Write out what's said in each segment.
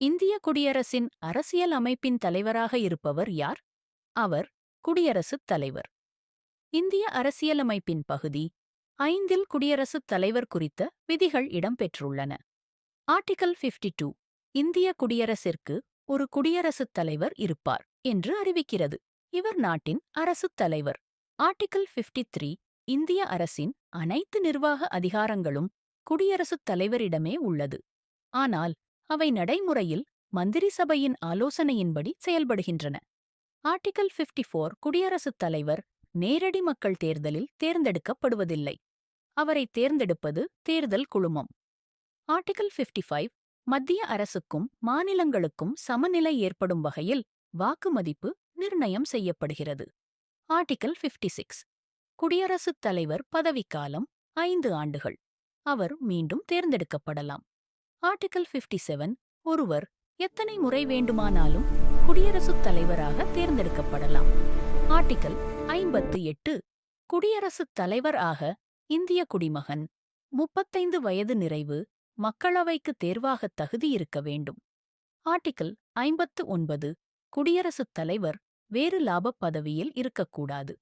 இந்திய குடியரசின் அரசியல் அமைப்பின் தலைவராக இருப்பவர் யார்? அவர் குடியரசுத் தலைவர். இந்திய அரசியலமைப்பின் பகுதி ஐந்தில் குடியரசுத் தலைவர் குறித்த விதிகள் இடம்பெற்றுள்ளன. ஆர்டிகல் 52 டூ இந்திய குடியரசிற்கு ஒரு குடியரசுத் தலைவர் இருப்பார் என்று அறிவிக்கிறது. இவர் நாட்டின் அரசுத் தலைவர். ஆர்டிகல் 53 த்ரீ இந்திய அரசின் அனைத்து நிர்வாக அதிகாரங்களும் குடியரசுத் தலைவரிடமே உள்ளது. ஆனால் அவை நடைமுறையில் மந்திரி சபையின் ஆலோசனையின்படி செயல்படுகின்றன. ஆர்டிகல் 54 ஃபோர் குடியரசுத் தலைவர் நேரடி மக்கள் தேர்தலில் தேர்ந்தெடுக்கப்படுவதில்லை. அவரை தேர்ந்தெடுப்பது தேர்தல் குழுமம். ஆர்டிகல் 55 ஃபைவ் மத்திய அரசுக்கும் மாநிலங்களுக்கும் சமநிலை ஏற்படும் வகையில் வாக்கு மதிப்பு நிர்ணயம் செய்யப்படுகிறது. ஆர்டிகல் 56 சிக்ஸ் குடியரசுத் தலைவர் பதவிக்காலம் ஐந்து ஆண்டுகள். அவர் மீண்டும் தேர்ந்தெடுக்கப்படலாம். ஆர்டிகல் 57 செவன் ஒருவர் எத்தனை முறை வேண்டுமானாலும் குடியரசுத் தலைவராக தேர்ந்தெடுக்கப்படலாம். ஆர்டிகல் ஐம்பத்து எட்டு குடியரசுத் தலைவர் ஆக இந்திய குடிமகன் முப்பத்தைந்து வயது நிறைவு மக்களவைக்கு தேர்வாக தகுதி இருக்க வேண்டும். ஆர்டிகல் ஐம்பத்து ஒன்பது குடியரசுத் தலைவர் வேறு லாபப் பதவியில் இருக்கக்கூடாது.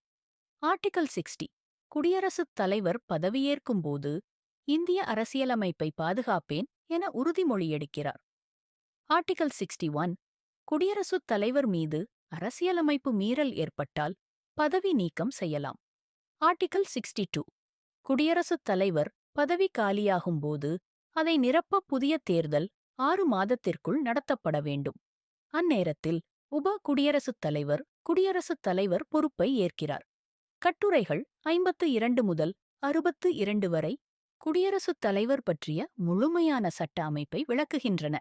ஆர்டிகல் சிக்ஸ்டி குடியரசுத் தலைவர் பதவியேற்கும்போது இந்திய அரசியலமைப்பை பாதுகாப்பேன் என உறுதிமொழி எடுக்கிறார். ஆர்டிகல் சிக்ஸ்டி ஒன் குடியரசுத் தலைவர் மீது அரசியலமைப்பு மீறல் ஏற்பட்டால் பதவி நீக்கம் செய்யலாம். ஆர்டிகல் சிக்ஸ்டி டூ குடியரசுத் தலைவர் பதவி காலியாகும்போது அதை நிரப்ப புதிய தேர்தல் ஆறு மாதத்திற்குள் நடத்தப்பட வேண்டும். அந்நேரத்தில் உப குடியரசுத் தலைவர் குடியரசுத் தலைவர் பொறுப்பை ஏற்கிறார். கட்டுரைகள் ஐம்பத்து இரண்டு முதல் அறுபத்து இரண்டு வரை குடியரசுத் தலைவர் பற்றிய முழுமையான சட்ட அமைப்பை விளக்குகின்றன.